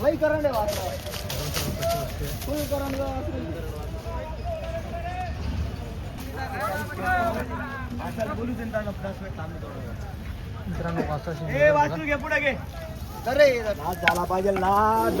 वही करंट आहे वासरा फुल करंट मित्रांनो वासराची ए वासरू घे पुढे घे अरे नाद झाला पाहिजे नाद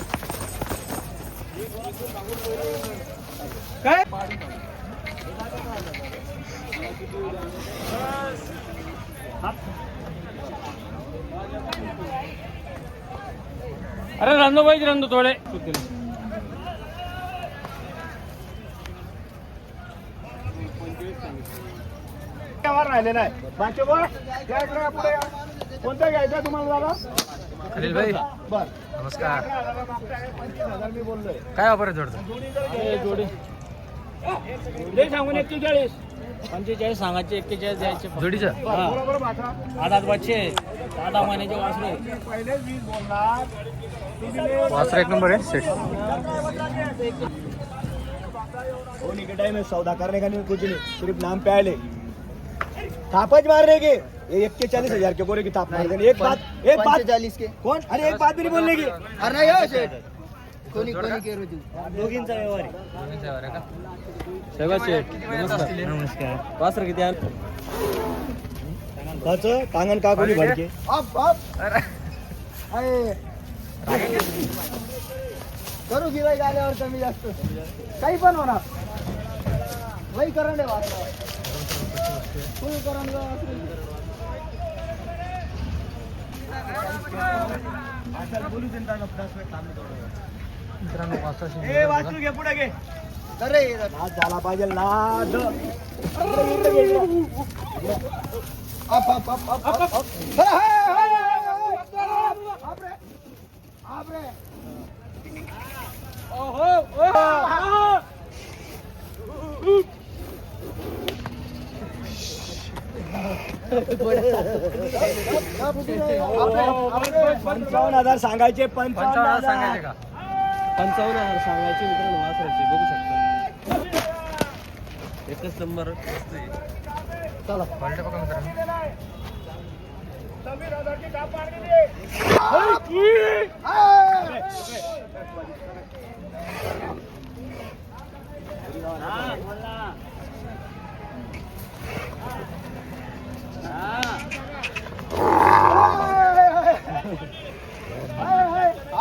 काय? अरे रांदो पाहिजे रांदो थोडे. वर राहिलेला आहे. बाकी पुढे. कोणता घ्यायचा तुम्हाला दादा? भाई. बर. नमस्कार. काय वापर जोडतो जोडी. दे सांगून एक्केचाळीस. पंचेचाळीस सांगायचे एक्केचाळीस द्यायचे जोडीचं? आठ आठ बच्चे. आठ आठ महिन्याचे वासरे. वासर एक नंबर आहे सेट टाइम में सौदा करने का नहीं कुछ नहीं? सिर्फ नाम पे आए थापच मारने के. ये एक के चालीस हजार के बोरे की थाप मार देने एक बात एक बात चालीस के. कौन अरे एक बात भी नहीं बोलने की. अरे नाही हो शेठ. कोणी कोणी केरू तू दोघींचा व्यवहार आहे. सगळं शेठ नमस्कार. वासर किती आण? काच कांगण का कोणी भडके? अप अप अरे. करू गिराईक आल्यावर कमी जास्त? काही पण होणार वही करंट आहे वासरा फुल करंट मित्रांनो वासरू घे पुढे घे अरे नाद झाला पाहिजे नाद up up up up up up हे, हे, हे, हे, हे, अप रे अप रे पंचावन्न हजार सांगायचे पंचावन्न पंचावन्न हजार सांगायचे का? पंचावन्न हजार सांगायचे मित्रांनो वासराचे बघू शकता. एकच नंबर. चला. क्वालिटी बघा मित्रांनो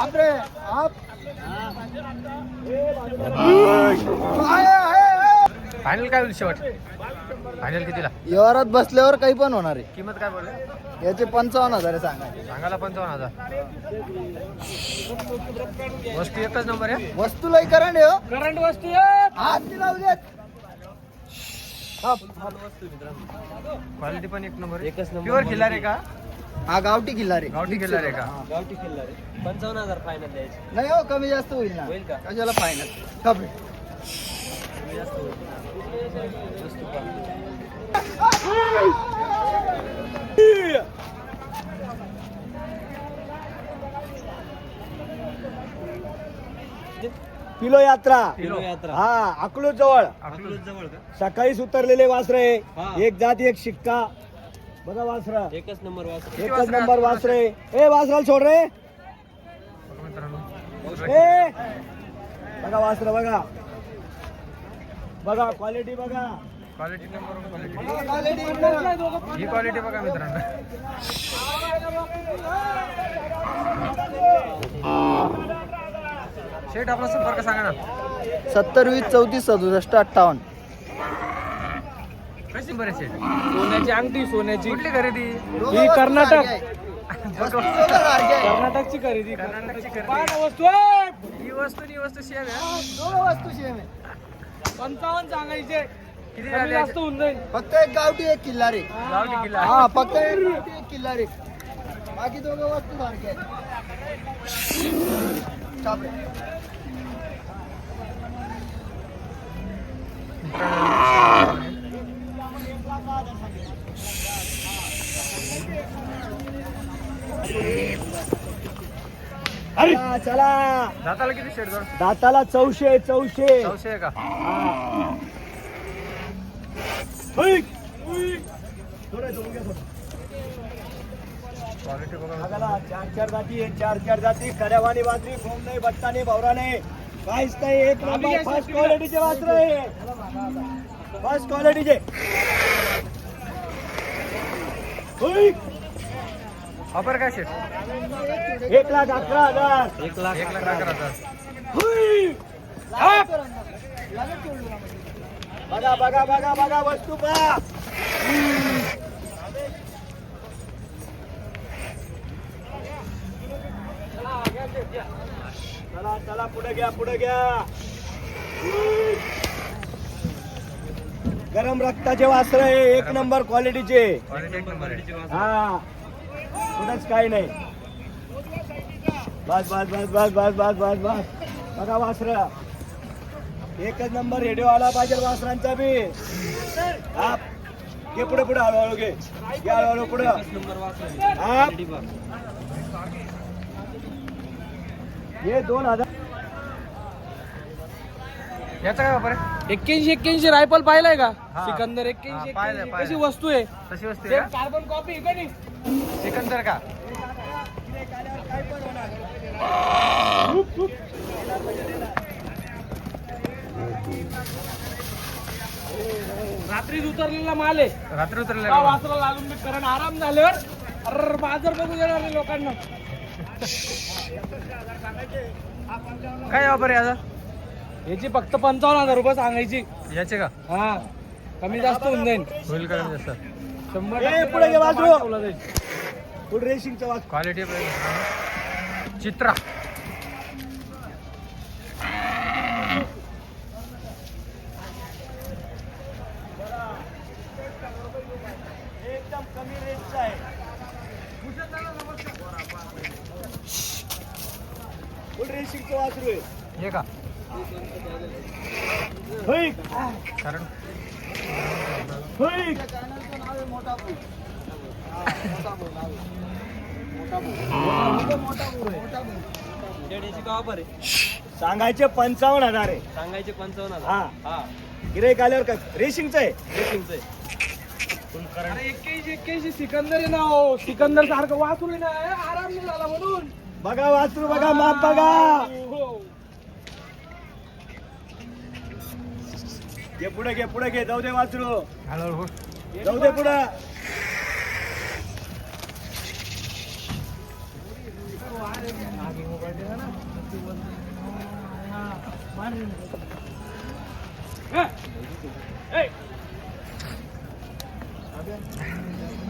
आप रे आप हाय, हाय, हाय. फायनल काय होईल शेवट? फायनल कितीला? व्यवहारात बसल्यावर काही पण होणार आहे. किंमत काय बोलले? याचे पंचावन्न हजार आहे सांगा. सांगायला पंचावन्न हजार. वस्तू एकच नंबर आहे. वस्तूलाही करंट आहे हो. करंट वस्तू हात नाही लावू देत क्वालिटी पण एक नंबर एकच number. प्युअर खिल्लार आहे का? हा गावठी किल्ला रे गावठी खिल्लार आहे का? गावठी किल्ला रे पंचावन्न हजार फायनल द्यायचे. नाही हो कमी जास्त होईल ना. होईल का? कशाला फायनल कमी कमी जास्त होईल. यात्रा. किलो यात्रा. हा अकलूज जवळ आपलं जवळ का? सकाळीच उतरलेले वासरे. एक जात एक शिक्का. बघा वासरा. एकच नंबर वासर. एकच नंबर वासरे. ए वासराला सोड रे. बघा मित्रांनो ए. बघा वासर बघा. बघा क्वालिटी बघा. Quality number quality. ही बघा मित्रांनो. शेठ आपला संपर्क सांगा ना. सत्तर वीस चौतीस सदुसष्ट अठ्ठावन्न. कशी बरे शेठ सोन्याची अंगठी सोन्याची कुठली खरेदी? ही कर्नाटक. कर्नाटकची खरेदी. कर्नाटकची खरेदी. वस्तू. ही वस्तू ही वस्तू सेम आहे. दोघं वस्तू सेम आहे. पंचावन्न सांगायचे. किती कमी झाले? जास्त होऊन जाईल. फक्त एक गावठी एक किल्ला रे गावठी किल्ला हा फक्त एक गावठी एक किल्ला रे बाकी दोघं वस्तू सारखे आहेत. चापरे. चला चला. दाताला किती शेड जोड दाताला चौशे चौशे. चौशे का. क्वालिटी बघा. चार चार जाती आहे चार चार जाती. कड्यावानी बाजरी फोम नाही बट्टा नाही भवरा नाही काहीच नाही एक नंबर फर्स्ट क्वालिटीचे वासर आहे फर्स्ट क्वालिटीचे हुई. ऑफर काय शेट एक लाख अकरा हजार. एक लाख एक लाख अकरा हजार. बघा बघा बघा बघा वस्तू पहा. चला चला पुढे घ्या पुढे घ्या. गरम रक्ताचे वास्त्र आहे एक नंबर क्वालिटीचे हा. कुठंच काही नाही. बस बस बस बस बस बस बस बस. बघा वासरा. एकच नंबर रेडिओ आला पाहिजे वासरांचा बी. आप घे पुढे पुढे हळूहळू घे. घे हळूहळू पुढे. हे दोन हजार याचा काय ऑफर आहे? एक्क्याऐंशी एक्क्याऐंशी रायफल पाहिलाय का? हा. सिकंदर हा, एक्क्याऐंशी पाहिलंय, एक्क्याऐंशी. पाहिलंय. कशी वस्तू आहे? तशी वस्तू आहे का? कार्बन कॉपी नाही सिकंदर का? रात्रीच उतरलेला माल आहे. रात्री उतरले का लागून मी कारण आराम झाल्यावर अर बाजार बघू देणार नाही लोकांना. काय ऑफर आहे याचा? याची फक्त पंचावन्न हजार रुपये सांगायची. याचे का? हा. कमी जास्त होऊन जाईल होईल का कमी जास्त? शंभर ए, टक्के पुढे घे बाजू. पाठवला जाईल. फुल रेसिंगचा क्वालिटी चित्रा. एकदम कमी रेटचा आहे. फुल रेसिंगचं वासरू आहे. हे का? कारण? हा, का आहे. सांगायचे पंचावन्न हजार आहे. सांगायचे पंचावन्न हा. हजार. हा. गिराईक आल्यावर काय? रेसिंगचं आहे. रेसिंगचं आहे. अरे एक्क्याऐंशी एक्क्याऐंशी सिकंदर आहे ना हो सिकंदर सारखं वाचू ना. आराम नाही झाला म्हणून. बघा वासरू बघा माप बघा. घे पुढे घे पुढे घे जाऊ दे वासरू. जाऊ दे पुढे.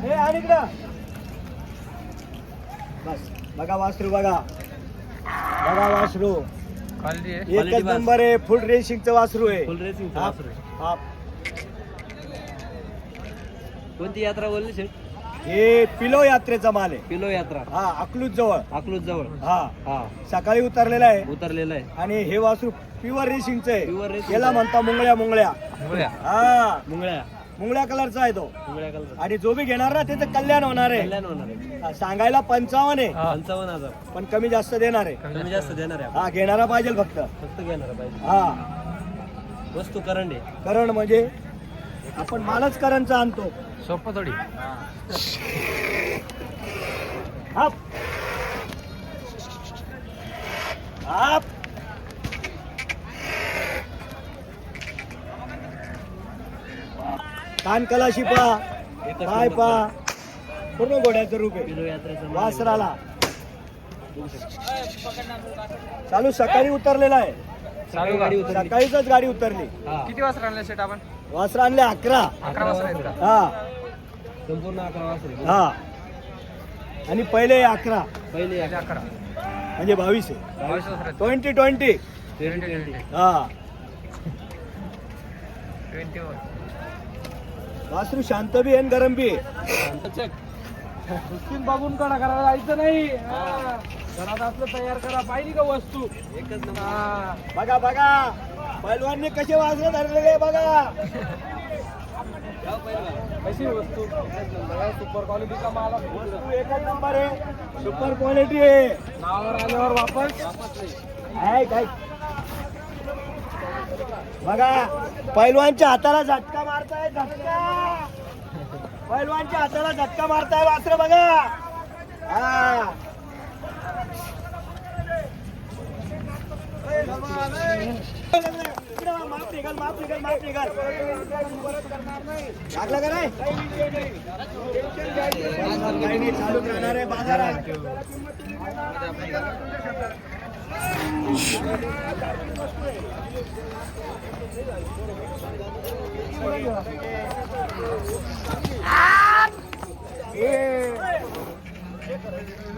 हे आणि इकडं. बस बघा वासरू बघा. बघा वासरू. क्वालिटी आहे. एकच. नंबर आहे फुल रेसिंगचं वासरू आहे. फुल रेसिंग हा. हा. कोणती यात्रा बोलली शेट हे पिलो यात्रेचा माल आहे. पिलो यात्रा. हा अकलूज जवळ. अकलूज जवळ. हा. हा. सकाळी उतरलेला आहे. उतरलेला आहे. आणि हे वासरू प्युअर रेसिंगचं Pure आहे racing. याला आहे. म्हणता मुंगळ्या मुंगळ्या. बघूया हा. मुंगळ्या. मुंगळ्या कलरचा आहे तो. कलर आणि जो बी घेणार ना त्याचं कल्याण होणार आहे. कल्याण होणार आहे. हा, सांगायला पंचावन्न आहे. पंचावन्न हजार. पण कमी जास्त देणार आहे. कमी जास्त देणार आहे. आपण. हा घेणारा पाहिजे फक्त. फक्त घेणार पाहिजे. हा. वस्तू करंट आहे. करण म्हणजे आपण मालच करणचा आणतो. सोपं थोडी. हाप. हाप. कान कलाशी पा एकच पाय नंबर पा पूर्ण घोड्याचं रूप आहे. वासराला. चालू सकाळी उतरलेला आहे. सकाळीच गाडी उतरली. किती वाजता आणले शेट आपण? वासरा आणले अकरा. हा. संपूर्ण अकरा वाजता हा. आणि पहिले अकरा. पहिले अकरा. म्हणजे बावीस आहे. ट्वेंटी ट्वेंटी ट्वेंटी ट्वेंटी हा. ट्वेंटी वन वासरू शांत बी आहे आणि गरम बी. आहे बघून कडा करायला जायचं नाही. घरात असलं तयार करा. पाहिजे का वस्तू? एकच नंबर. हा. बघा बघा. पैलवानने कसे वासरे धरलेले बघा. कशी वस्तू? सुपर क्वालिटीचा माल असतो. वस्तू एकच नंबर आहे. सुपर क्वालिटी आहे. नावावर आल्यावर वापस? ऐक ऐक बघा पैलवानच्या हाताला झटका मारताय झटका. पैलवानच्या हाताला झटका मारताय वासर बघा. हा. माफ निघाल माफ निघाल माफ निघाल. लागला का नाही? चालूच राहणार आहे. बाजारात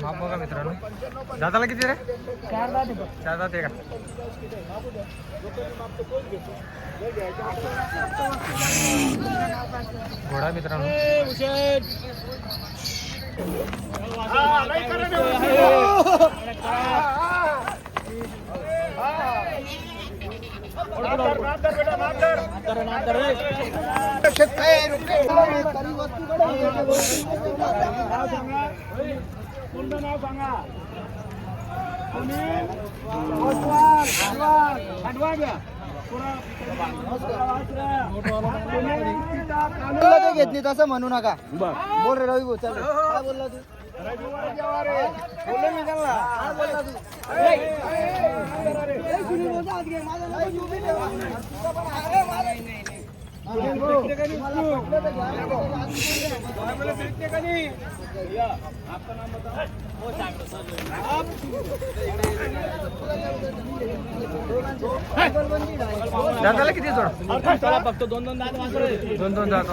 माप बघा मित्रांनो? दादाला किती रे? चार दात आहे का? घोडा मित्रांनो नाव सांगा पूर्ण नाव सांगा तुम्ही कोतवाल, खांडवाल, खांडवा घ्या. पुरा- तुम्ही पिता कानून- तुला ते घेत नाही तसं म्हणू नका. बोल रे रवी भाऊ चल. काय बोलला तू रविवार जेव्हा रे. बोललो मी त्यांना काय बोलला तू ए, ए, सुनील बोलतो, आज घे, माझं नाव घेऊ बी ठेवा. अरे, माझं- सुनील भाऊ, तुम्हाला पटलं तर घ्या रे भाऊ. दादाला किती जोड त्याला फक्त दोन दोन दात वासरं आहे. दोन दोन दात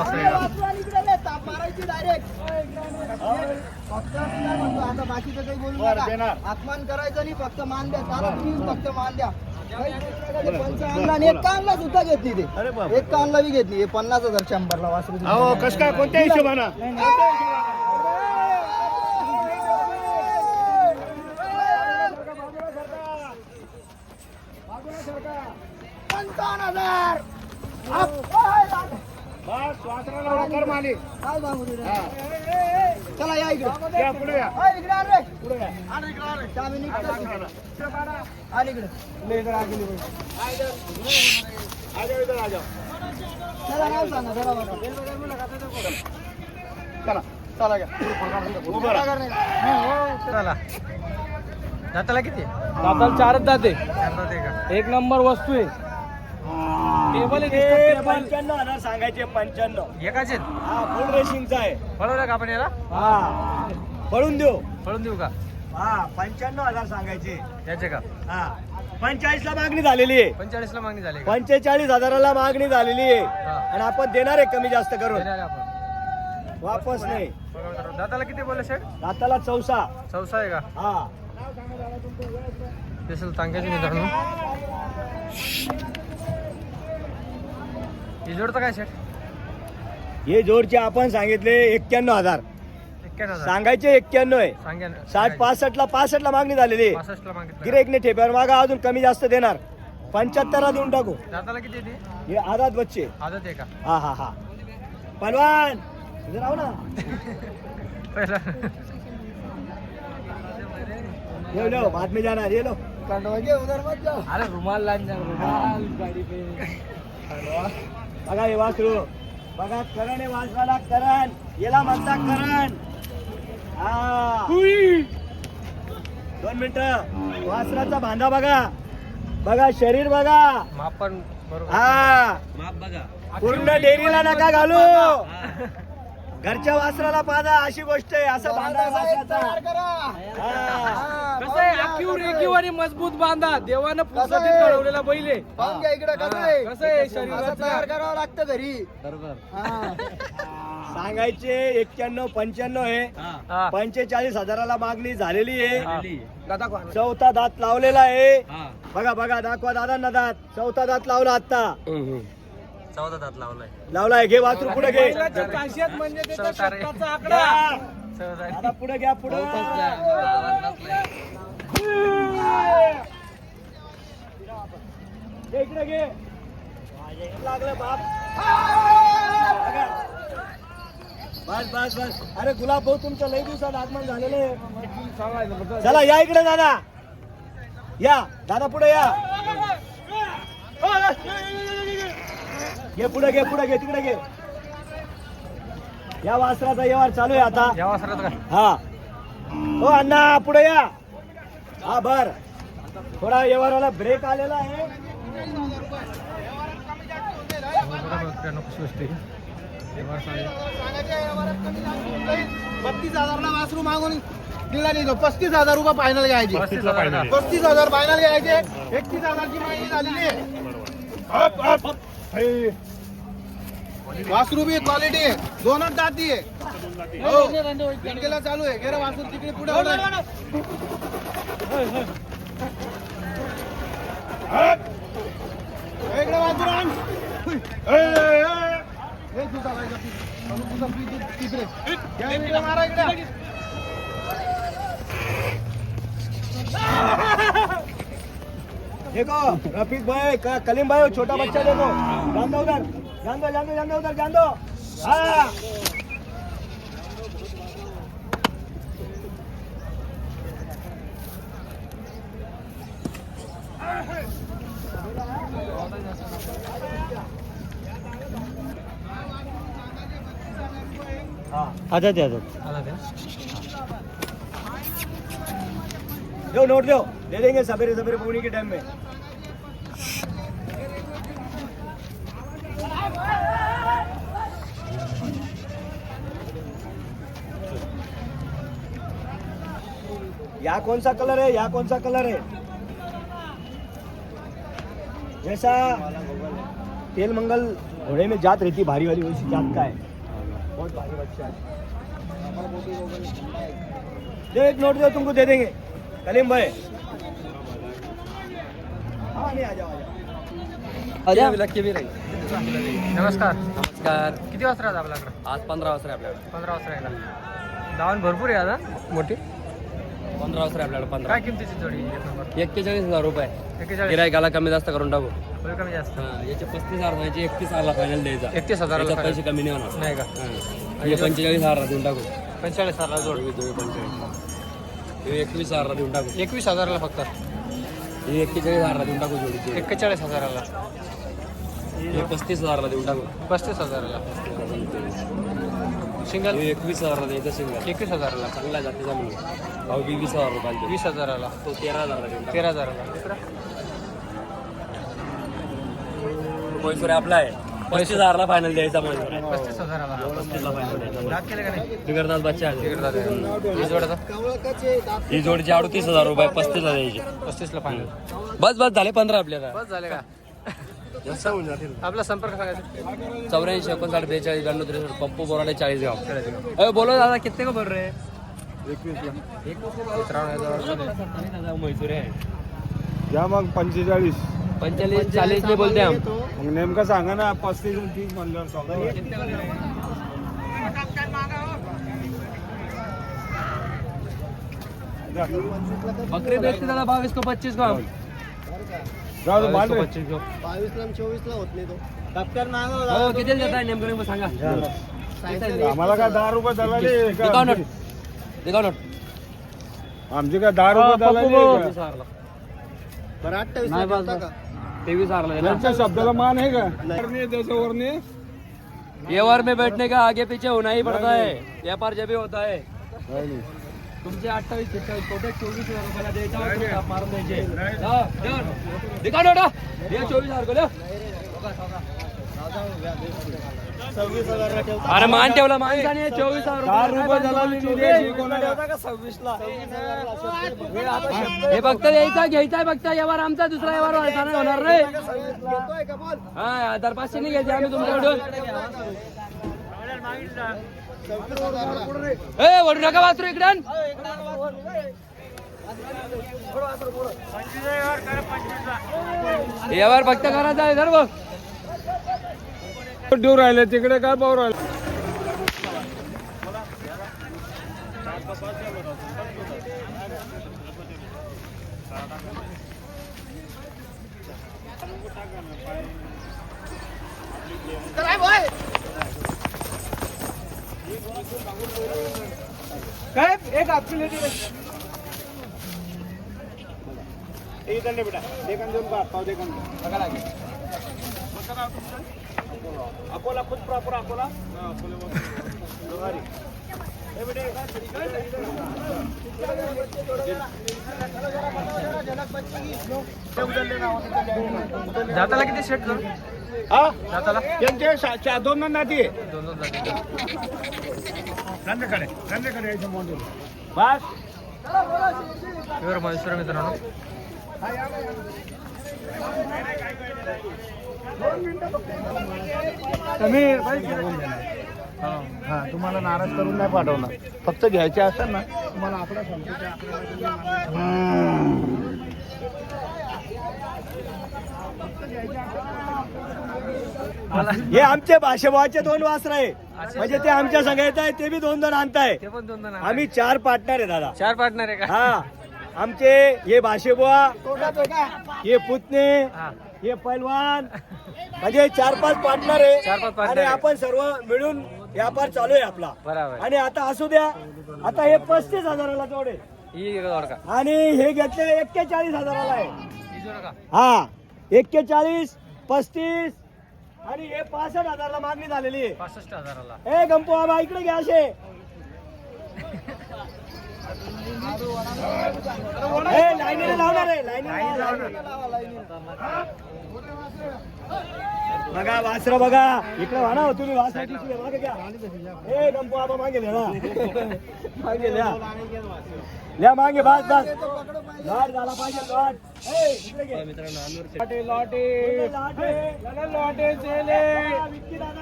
आता बाकीचं काही बोलू नका. देणार. अपमान करायचं नाही फक्त मान द्या तुम्ही फक्त मान द्या आणि एक कानला सुद्धा घेत नाही अरे ते. एक कानला बी घेत नाही हे पन्नास हजार शंभरला वासरू अहो कस काय? कोणत्या हिशोबानं? पंचावन्न हजार. काय सांगू तुला? चला या इकडे. या पुढे या. हा, इकडे आण रे. इकडे आण रे. चावी निघते. आण इकडे ले इकडे. आण इकडे. आ जाओ इधर आ जाओ चला नाव सांगा जरा बघा. चला चला घ्या. उभं राहा. चला. दाताला किती? दाताला चारच दात. एक नंबर वस्तू आहे. टेबल. पंच्याण्णव हजार सांगायचे पंच्याण्णव. एकाचे? हा फुल रेसिंगचा आहे. का आपण याला? हा. पळून देऊ. पळून देऊ का? हा पंच्याण्णव हजार सांगायचे. याचे का? हा. पंचेचाळीस ला मागणी झालेली आहे. पंचेचाळीस ला मागणी झाली का? पंचेचाळीस हजाराला मागणी झालेली आहे. हा. आणि आपण देणार आहे कमी जास्त करून. देणार आहे आपण. वापस नाही. दाताला किती बोलले शेट दाताला चौसा. चौसा आहे का? हा. स्पेशल तांक्याची मित्रांनो. ही जोडतं काय शेट? हे जोडचे आपण सांगितले एक्क्याण्णव हजार. एक्क्याण्णव हजार. सांगायचे एक्क्याण्णव आहे. साठ पासष्ट ला पासष्ट ला मागणी झालेली आहे. पासष्ट ला मागितलं ठेप्यावर मागा अजून कमी जास्त देणार. पंच्याहत्तर देऊन टाकू. दाताला किती येते? हे आदात बच्चे. आदत आहे का? हा हा हा. पलवान. इधर आओ ना. पहिला. लो लो बाद में जाना ये लो. अरे रुमाल जा रुमाल. गाडी पे बघा हे वासरू. बघा करण आहे वासराला करण. याला म्हणता करण. हा. दोन मिनिट. वासराचा बांधा बघा. बघा शरीर बघा. मापन बरोबर. हा. माप बघा. पूर्ण डेअरीला नका घालू. घरच्या वासराला पाहा अशी गोष्ट आहे. असं बांधा कसं आहे? पाहून आखीव घ्या. रेखीव आणि मजबूत बांधा. देवानं आहे? घडवलेला बैल आहे. पाहून घ्या इकडे कसं आहे? कसं आहे? असं तयार करावं लागतं घरी. बरोबर. हा. सांगायचे एक्क्याण्णव पंच्याण्णव आहे. हा. पंचेचाळीस हजाराला मागणी झालेली आहे? चौथा दात लावलेला आहे. हा. बघा बघा दाखवा दादांना दात. चौथा दात लावला आता चौदा दात लावलाय. लावलाय घे वासरू पुढे घे. बैलाची खासियत म्हणजे आकडा. पुढे घ्या पुढे. घे इकडे घे. लागलं बाप. बस बस बस. अरे गुलाब भाऊ तुमचं लई दिवसात आगमन झालेलं आहे. चला या इकडे दादा. या. दादा पुढे या. घे पुढे घे पुढे घे तिकडे घे. या वासराचा व्यवहार चालू आहे आता. या वासरात हा. हो अण्णा पुढे या. हा बर. थोडा व्यवहाराला ब्रेक आलेला आहे. बत्तीस हजारला वासरू मागून दिला नाही तो. पस्तीस हजार रुपये फायनल घ्यायचे. पस्तीस हजार का? पस्तीस हजार फायनल घ्यायचे. एकतीस हजारची माहिती झालेली आहे. वासरू बी क्वालिटी आहे दोनच दाती आहे हो। चालू आहे गेलं वासरू तिकडे पुढे इकडे वासरू आण. हे पीस. म्हणून तुझा पीस तिकडे. इकडे मारा इकडे. देखो रफीक भाई का कलीम भाई वो छोटा बच्चा देखो। जान दो उधर जान दो जान दो जान दो उधर जान दो। हाँ। दो नोट दो दे देंगे सवेरे सवेरे पौनी के टाइम में। या कौन सा कलर है? या कौन सा कलर है? जैसा तेल मंगल घोड़े में जात रहती, भारी वाली, वैसी जात का है। बहुत भारी बच्चा है। एक नोट दो, तुमको दे देंगे। कलीम भाई नमस्कार. नमस्कार. किती वाजता राहत आपल्याकडे? आज पंधरा वाजता आहे आपल्याकडे. पंधरा वाजता राहिला दावण भरपूर आहे आता मोठी. पंधरा वाजता आहे आपल्याकडे पंधरा. काय किमतीची जोडी एक नंबर एक्केचाळीस हजार रुपये. एक्केचाळीस. गिरायकाला कमी जास्त करून टाकू. कमी जास्त. हा, याचे पस्तीस हजार द्यायचे एकतीस हजारला फायनल द्यायचा. एकतीस हजाराला याच्यात पैसे. कमी नाही होणार. नाही का? हा. हे पंचेचाळीस हजारला देऊन टाकू. पंचेचाळीस हजारला जोड. दोघे पंचेचाळीस. हे एकवीस हजारला देऊन टाकू. एकवीस हजाराला फक्त. हे एक्केचाळीस हजारला देऊन टाकू जोडीचे. एक्केचाळीस हजाराला. हे पस्तीस हजारला देऊन टाकू. पस्तीस हजाराला. सिंगल? हे एकवीस हजारला द्यायचं सिंगल. एकवीस हजाराला. चांगला जातीचा म्हणून भाऊ बी वीस हजार रुपयाला. वीस हजाराला. तो तेरा हजारला देऊन टाकू. तेरा हजाराला. पैसोरे आपला आहे. पस्तीस हजारला फायनल द्यायचा म्हणजे पस्तीस हजाराला. पस्तीसला फायनल द्यायचा. दात केले का नाही? बिगरनाथ बच्चा आहे तिकडे जाते ही जोडाचा ही अडतीस हजार रुपये पस्तीसला द्यायची. पस्तीसला फायनल बस बस झाले पंधरा आपल्याला बस झाले का? आपला संपर्क सांगायचा. चौऱ्याऐंशी एकोणसाठ बेचाळीस ब्याण्णव त्रेसष्ट पप्पू बोराडे चाळीस गाव. अरे बोलो दादा कितने को बोल रहे हैं मैसूर आहे या मग पंचेचाळीस. पंचेचाळीस चालीस नाही बोलते हम मग नेमकं सांगा ना पस्तीस आणि तीस म्हणल्यावर बकरी बेचते दादा बावीस को पच्चीस को हम जाऊ दे, बाल रे. पच्चीस को बावीस ला चोवीस ला होत नाही तो. मागव हो किती देत आहे नेमकं नेमकं सांगा. आम्हाला काय दहा रुपये दलाली आहे का? दिखाओ नोट. दिखाओ नोट. आमची काय दहा रुपये दलाली आहे तेवीस का? हजारला बरं अठ्ठावीस नाही, बस, ला बस. का? तेवीस त्यांच्या शब्दाला मान आहे का? वरणी, व्यवहार में बैठने का आगे पीछे होना ही पड़ता है व्यापार जब भी होता है तुमचे अठ्ठावीस सत्तावीस टोटल चोवीस हजार रुपयाला द्यायचा होता, तुम्ही ताप मारून द्यायचे. जा, जा. दिखा नोटा दे चोवीस हजार को द्या. सव्वीस हजार ठेवता. अरे मान ठेवला माणसाने चोवीस हजार रुपये दलाली कोणाला हे फक्त द्यायचा घ्यायचा फक्त व्यवहार आमचा दुसरा व्यवहार व्हायचा नाही होणार रे घेतोय का बोल हा हजार पाचशे नाही घ्यायचे आम्ही तुमच्याकडून. सव्वीस हजारला ए वडू नका वासरू इकडे. व्यवहार फक्त करायचा आहे सर्व देऊ राहिले तिकडे काय भाव राहिले? काय? एक दंड बेटा एक दोन पाच पाव दे लागेल. अकोला खुद प्रॉपर अकोला? जाताला किती सेट करू? हा? जाताला त्यांचे दोन दोन नाती आहे. दोन दोन यायचं म्हणून बस. प्युअर महेश्वर मित्रांनो. हा तुम्हाला नाराज करून नाही पाठवणार. फक्त घ्यायचे असेल ना तुम्हाला सांगतो. ते हे आमचे भाषेभावाचे दोन वासर आहे. म्हणजे ते आमच्या संघात आहे ते बी दोन दोन आणताय. आम्ही चार पार्टनर आहे दादा. चार पार्टनर आहे का? हा. आमचे हे भाषेबुवा हे पुतणे हा पैलवान. म्हणजे चार पाच पार्टनर आहे. चार पाच partner आणि आहे. आपण सर्व मिळून व्यापार चालू आहे आपला. बरोबर. आणि आता असू द्या आता हे पस्तीस हजाराला जोडे ही जोड का? आणि हे घेतले एक्केचाळीस हजाराला आहे. ही जोड का? हा एक्केचाळीस पस्तीस आणि हे पासष्ट हजारला मागणी झालेली आहे. पासष्ट हजाराला. ए गंपू बाबा इकडे घ्या असे. ए, लाईनीने लावणार आहे लाईनीने लावा. बघा वासर बघा इकडे वाना हो तुम्ही वासराची शिवाय मागे घ्या ए गंपू बाबा मागे घ्या ना मागे लिहा लिहा मागे बस बस लॉट झाला पाहिजे लॉट ए, इकडे घे. लॉटे लॉटे लॉट आहे. लगा लॉटे चेले विक्की दादा,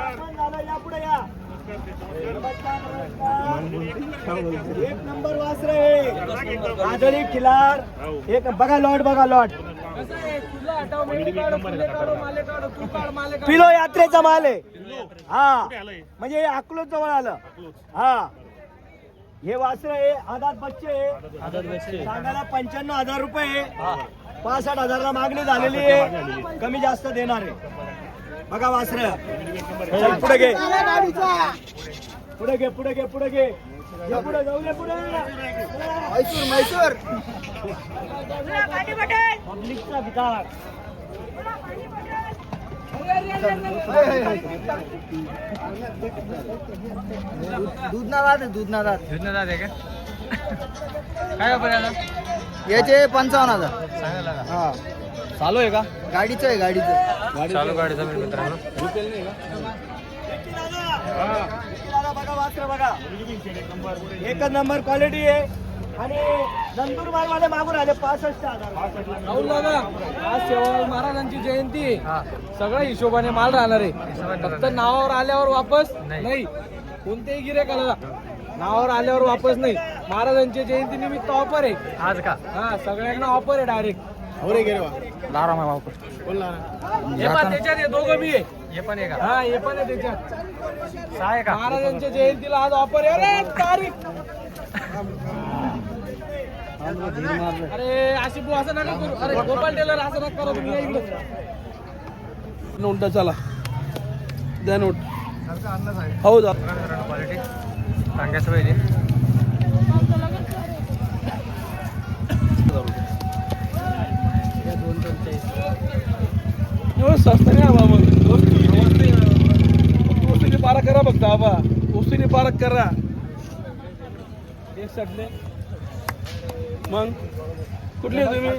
आपण झालं, या पुढे या. एक नंबर वासर आहे खिलार. एक बघा लॉट बघा लॉट पिलो यात्रेचा माल आहे. हा. म्हणजे अकलोज जवळ आलं. हा. हे वासर आहे आदात बच्चे. सांगायला पंच्याण्णव हजार रुपये. पासष्ट हजारला मागणी झालेली आहे. कमी जास्त देणार आहे. बघा वासर. चल. पुढे घे. पुढे घे पुढे घे पुढे घे. पुढे जाऊ दे पुढे. मैसूर मैसूर. पब्लिकचा विकास दूध ना दाद. दूध ना दाद युद्ध जाते का? काय वापर याचे पंचावन्न हजार. सांगायला हा. चालू आहे का? गाडीचं आहे गाडीचं. चालू गाडीचा मी मित्रांनो. एकच नंबर क्वालिटी आहे. आणि नंदुरबार वाले मागून आले पासष्ट हजार. राहुल दादा आज महाराजांची जयंती. आहे सगळ्या हिशोबाने माल राहणार आहे. फक्त. नावावर आल्यावर वापस नाही. कोणतेही गिरेकाला नावावर आल्यावर वापस नाही. महाराजांच्या जयंती निमित्त ऑफर आहे. आज का? हा सगळ्यांना ऑफर आहे डायरेक्ट हे पण त्याच्यात हे दोघं बी आहे हे पण आहे का हा हे पण आहे त्याच्यात. सहा आहे का महाराजांच्या जयंतीला आज ऑफर आहे. अरे तारीख. अरे आशिफ भाऊ असं नका करू. अरे गोपाल टेलर असं नका करू. तुम्ही इकडं. नोट द्या चला. द्या नोट. हो जा. क्वालिटी सांगायचं पाहिजे दिवस स्वस्त नाही बाबा मग. वस्तूने पारा करा फक्त आबा. वस्तूने पारा करा. एक सटले मग? कुठले तुम्ही?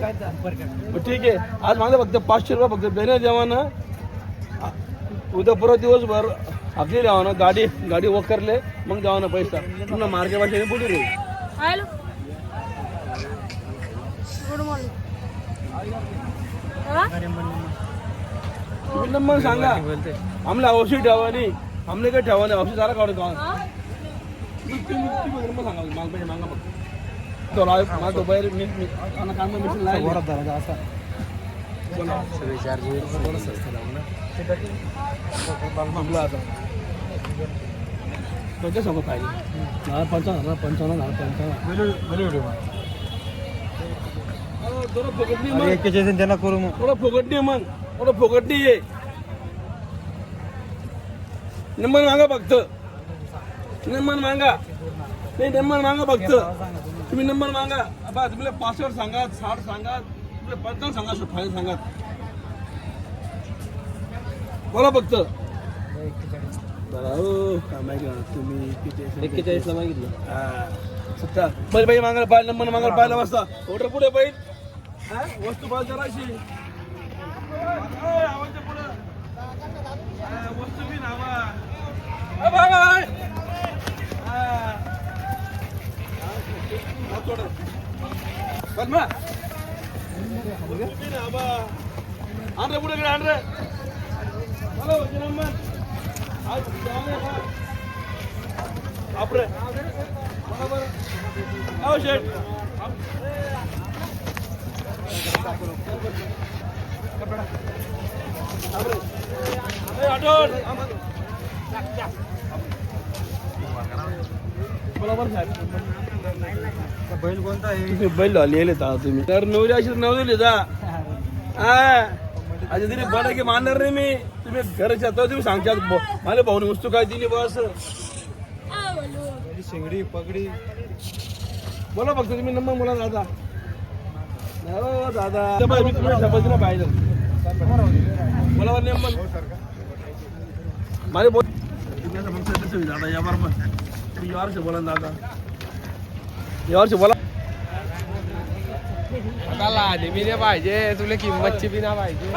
मग ठीक आहे. आज माझं फक्त पाचशे रुपये फक्त देण्या द्यावा ना उद्या परत दिवसभर आपली द्यावा ना गाडी गाडी वकरले मग द्यावा ना पैसा. पुन्हा मार्गे भाषेने बोलू रे गुड मॉर्निंग. तुम्ही नंबर सांगा. आमला औषध ठेवा नाही. आमने काही ठेवा नाही. औषध झाला काढून गावा नंबर सांगा. माग पाहिजे मागा फक्त तो लाव माझं बाहेर मी मी काम मिशन असा. आता. पंचावन्न सांगू पाहिजे. मला पंचावन्न हजार पंचावन्न हजार पंचावन्न. त्यांना करू मग. थोडं फुकटणी मग. थोडं फुकटणी ये नंबर मागा फक्त. नंबर मागा. नाही नंबर मागा फक्त. तुम्ही नंबर मागा. बा तुम्ही पासवर्ड सांगा साठ सांगा पंचावन्न सांगा फाईल सांगा. बोला फक्त. बरं का तुम्ही एक्केचाळीसला मागितलं. सत्ता. बैल बाई मागायला पाहिजे नंबर मागायला पाहिला वाजता. ऑर्डर पुढे हा? वस्तू पाहिजे जराशी ए, आवाजच्या पुढं. हा, वस्तू बी नावा बैल कोणता आहे बैल लिहिले तुम्ही. तर नवरी अशी दिली जा आता तरी बडा की मानणार नाही मी. तुम्ही घराच्या तो तुम्ही सांगता मला भाऊनी वस्तू काय दिली बस शिंगडी पगडी. बोला फक्त तुम्ही नंबर मला दादा. हो दादा मी तुम्हाला शपथीनं पाहिजे बोला बरं नंबर माझे बोल दादा या बरोबर तुम्ही बोला पाहिजे तुला किंमतची बी पाहिजे